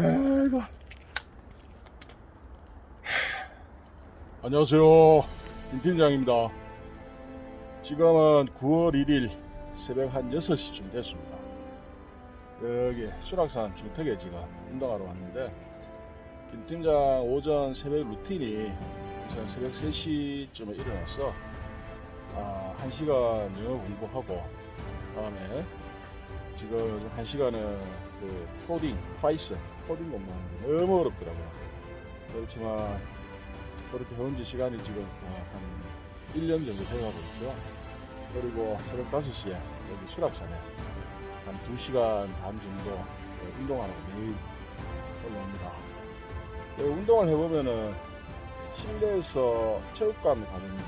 아이고. 안녕하세요. 김 팀장입니다. 지금은 9월 1일 새벽 한 6시쯤 됐습니다. 여기 수락산 주택에 지금 운동하러 왔는데 김 팀장 오전 새벽 루틴이 우선 새벽 3시쯤에 일어나서 아, 1시간 영어 공부하고 그 다음에 지금 1시간은 그 코딩, 파이스, 코딩 공부하는데 너무 어렵더라고요. 그렇지만 그렇게 현지 시간이 지금 어, 한 1년 정도 돼가고 있고요. 그리고 새벽 5시에 여기 수락산에 한 2시간 반 정도 어, 운동하러 매일 올라옵니다. 그 운동을 해보면은 실내에서 체육관 가든지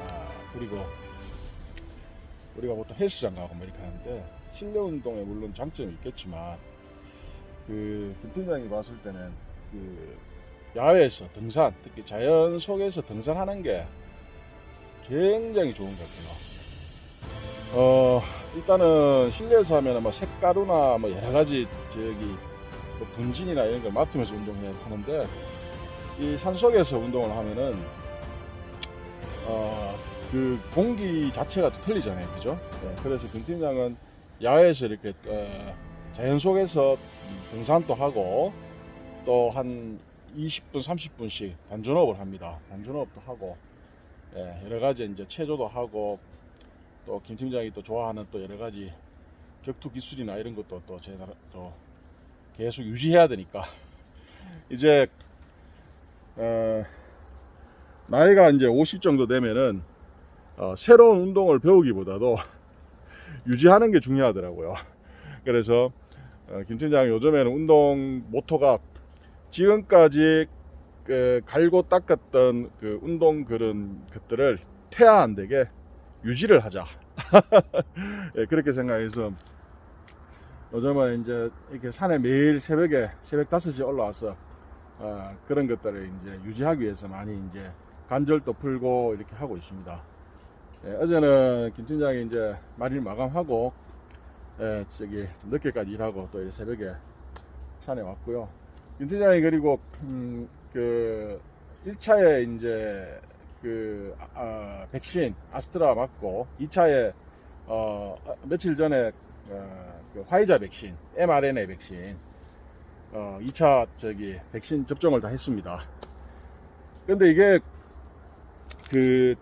아, 그리고 우리가 보통 헬스장 가고 뭐 이렇게 하는데 실내 운동에 물론 장점이 있겠지만 그 김팀장이 봤을 때는 그 야외에서 등산 특히 자연 속에서 등산하는 게 굉장히 좋은 것 같아요. 어 일단은 실내에서 하면은 뭐 색가루나 뭐 여러 가지 저기 뭐 분진이나 이런 걸 맡으면서 운동해야 하는데 이 산 속에서 운동을 하면은 어 그 공기 자체가 또 틀리잖아요, 그죠? 네, 그래서 김 팀장은 야외에서 이렇게 어, 자연 속에서 등산도 하고 또 한 20분, 30분씩 단전업을 합니다. 단전업도 하고 예, 여러 가지 이제 체조도 하고 또 김 팀장이 또 좋아하는 또 여러 가지 격투 기술이나 이런 것도 또 제가 또 계속 유지해야 되니까 이제 어, 나이가 이제 50 정도 되면은 어, 새로운 운동을 배우기보다도 유지하는 게 중요하더라고요. 그래서 어, 김 팀장이 요즘에는 운동 모토가 지금까지 그 갈고 닦았던 그 운동 그런 것들을 태아 안 되게 유지를 하자. 예, 그렇게 생각해서 요즘은 이제 이렇게 산에 매일 새벽에 새벽 5시에 올라와서 어, 그런 것들을 이제 유지하기 위해서 많이 이제 관절도 풀고 이렇게 하고 있습니다. 예, 어제는 김 팀장이 이제 말일 마감하고 예, 저기 좀 늦게까지 일하고 또 이제 새벽에 산에 왔고요. 김 팀장이 그리고 음, 그 1차에 이제 그 아, 백신 아스트라 맞고 2차에 어, 아, 며칠 전에 어, 그 화이자 백신 mRNA 백신 어, 2차 저기 백신 접종을 다 했습니다. 근데 이게 그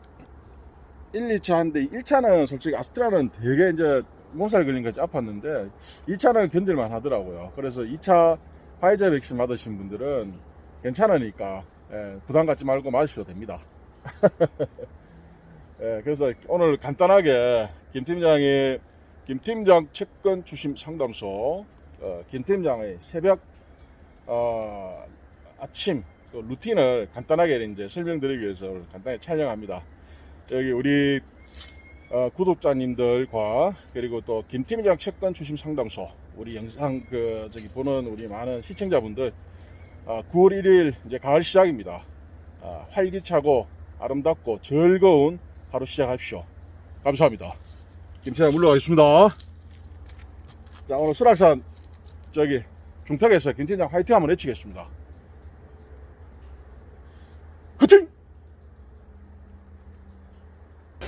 1, 2차 하는데 1차는 솔직히 아스트라는 되게 이제 몸살 걸린 것이 아팠는데 2차는 견딜만 하더라고요. 그래서 2차 화이자 백신 맞으신 분들은 괜찮으니까 예, 부담 갖지 말고 맞으셔도 됩니다. 예, 그래서 오늘 간단하게 김 팀장이 김 팀장 채권 주심 상담소 어, 김 팀장의 새벽 어, 아침 또 루틴을 간단하게 이제 설명드리기 위해서 간단히 촬영합니다. 여기 우리 어, 구독자님들과 그리고 또 김 팀장 채권 주심 상담소 우리 영상 그 저기 보는 우리 많은 시청자분들 아, 9월 1일 이제 가을 시작입니다. 아, 활기차고 아름답고 즐거운 하루 시작하십시오. 감사합니다. 김태현 물러가겠습니다. 자 오늘 수락산 저기 중턱에서 김팀장 화이팅 한번 외치겠습니다. 화이팅!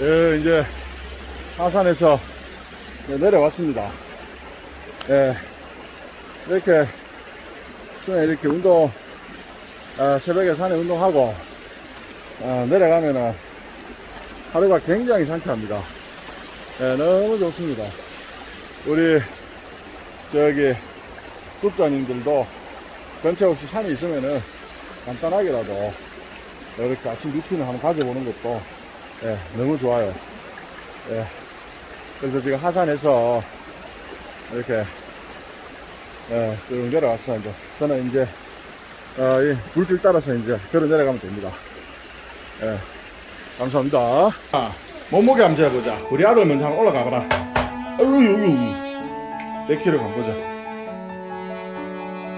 예, 이제 하산에서 네, 내려왔습니다. 예, 이렇게 처음에 이렇게 운동 아, 새벽에 산에 운동하고 아, 내려가면은 하루가 굉장히 상쾌합니다. 예, 너무 좋습니다. 우리 저기 국가님들도 전체 없이 산에 있으면은 간단하게라도 이렇게 아침 루틴을 한번 가져보는 것도 예, 너무 좋아요. 예, 그래서 지금 하산에서 이렇게 예, 쭉 내려왔어 이제 저는 이제 어, 이 물길 따라서 이제 걸어 내려가면 됩니다. 예, 감사합니다. 아, 몸무게 한번 재보자. 우리 아들 먼저 한번 올라가 봐라. 어유 여기 몇 킬로 간 보자.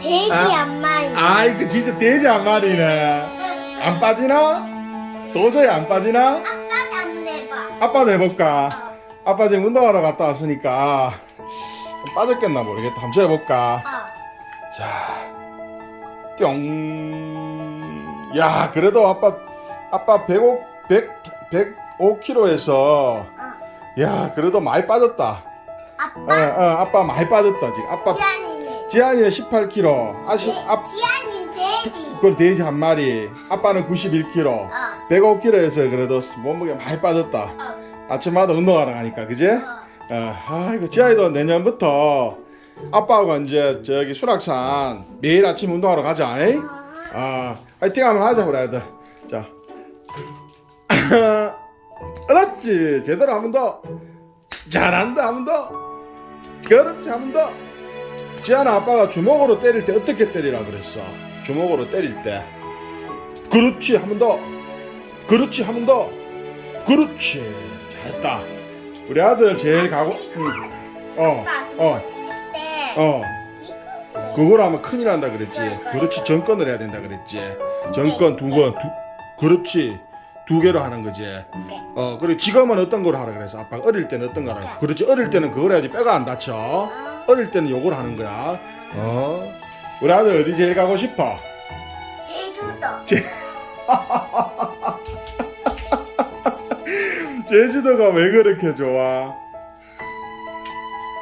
돼지 아. 안 마리. 아이 그 진짜 돼지 한 마리네. 안 빠지나? 도저히 안 빠지나? 아빠도 한번 해봐. 아빠도 해볼까? 아빠 지금 운동하러 갔다 왔으니까 좀 빠졌겠나 모르겠다. 한번 재볼까? 어. 자, 뿅. 야, 그래도 아빠 아빠 105 100 105kg에서 어. 야, 그래도 많이 빠졌다. 어, 아빠 어, 아빠 많이 빠졌다 지금. 아빠 지안이네. 지한이는 18kg. 아시 아 지안이 돼지. 그걸 돼지 한 마리. 아빠는 91kg. 어. 105kg에서 그래도 몸무게 많이 빠졌다. 어. 아침마다 운동하러 가니까, 그지? 어. 어, 아, 이거 지아이도 내년부터 아빠하고 이제 저기 수락산 매일 아침 운동하러 가자. 잉? 아, 화이팅 한번 하자, 우리 아들. 자. 그렇지. 제대로 한 번 더. 잘한다, 한 번 더. 그렇지, 한 번 더. 지아나 아빠가 주먹으로 때릴 때 어떻게 때리라 그랬어? 주먹으로 때릴 때. 그렇지, 한 번 더. 그렇지, 한 번 더. 그렇지. 잘했다. 우리 아들 제일 가고, 응. 어, 어, 때 어. 그걸 하면 큰일 난다 그랬지. 그렇지, 정권을 해야 된다 그랬지. 정권 두 번, 두, 그렇지. 두 개로 하는 거지. 어, 그리고 지금은 어떤 걸 하라 그래서 아빠가 어릴 때는 어떤 걸 하라. 그렇지, 어릴 때는 그걸 해야지 뼈가 안 다쳐. 어릴 때는 요걸 하는 거야. 어. 우리 아들 어디 제일 가고 싶어? 제주도. 제 주도가 왜 그렇게 좋아?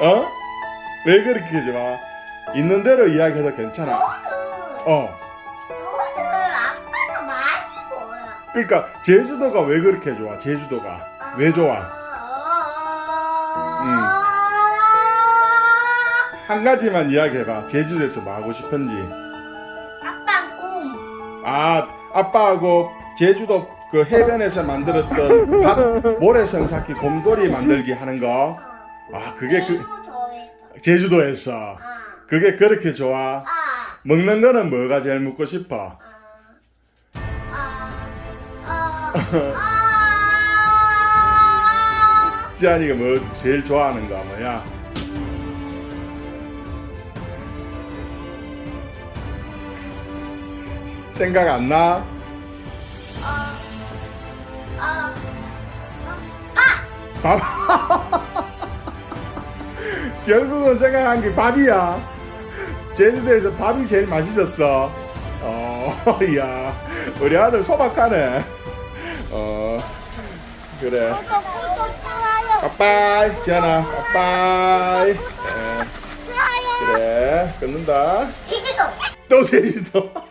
어? 왜 그렇게 좋아? 있는 대로 이야기해도 괜찮아. 너는 어. 너는 아빠가 많이 보여. 그러니까 제주도가 왜 그렇게 좋아? 제주도가 왜 좋아? 음. 한 가지만 이야기해봐. 제주도에서 뭐 하고 싶은지. 아빠 꿈. 아 아빠하고 제주도 그 해변에서 만들었던 밥, 모래성 쌓기 곰돌이 만들기 하는 거. 아 그게 그. 제주도에서 아. 그게 그렇게 좋아. 아. 먹는 거는 뭐가 제일 먹고 싶어? 아. 아. 아. 지안이가 뭐 제일 좋아하는 거 뭐야? 생각 안 나? 밥. 결국은 생각한 게 밥이야. 제주도에서 밥이 제일 맛있었어. 어, 야, 우리 아들 소박하네. 어, 그래. 빠빠이, 지안아, 빠빠이. 예, 좋아요. 그래, 끊는다. 또 제주도.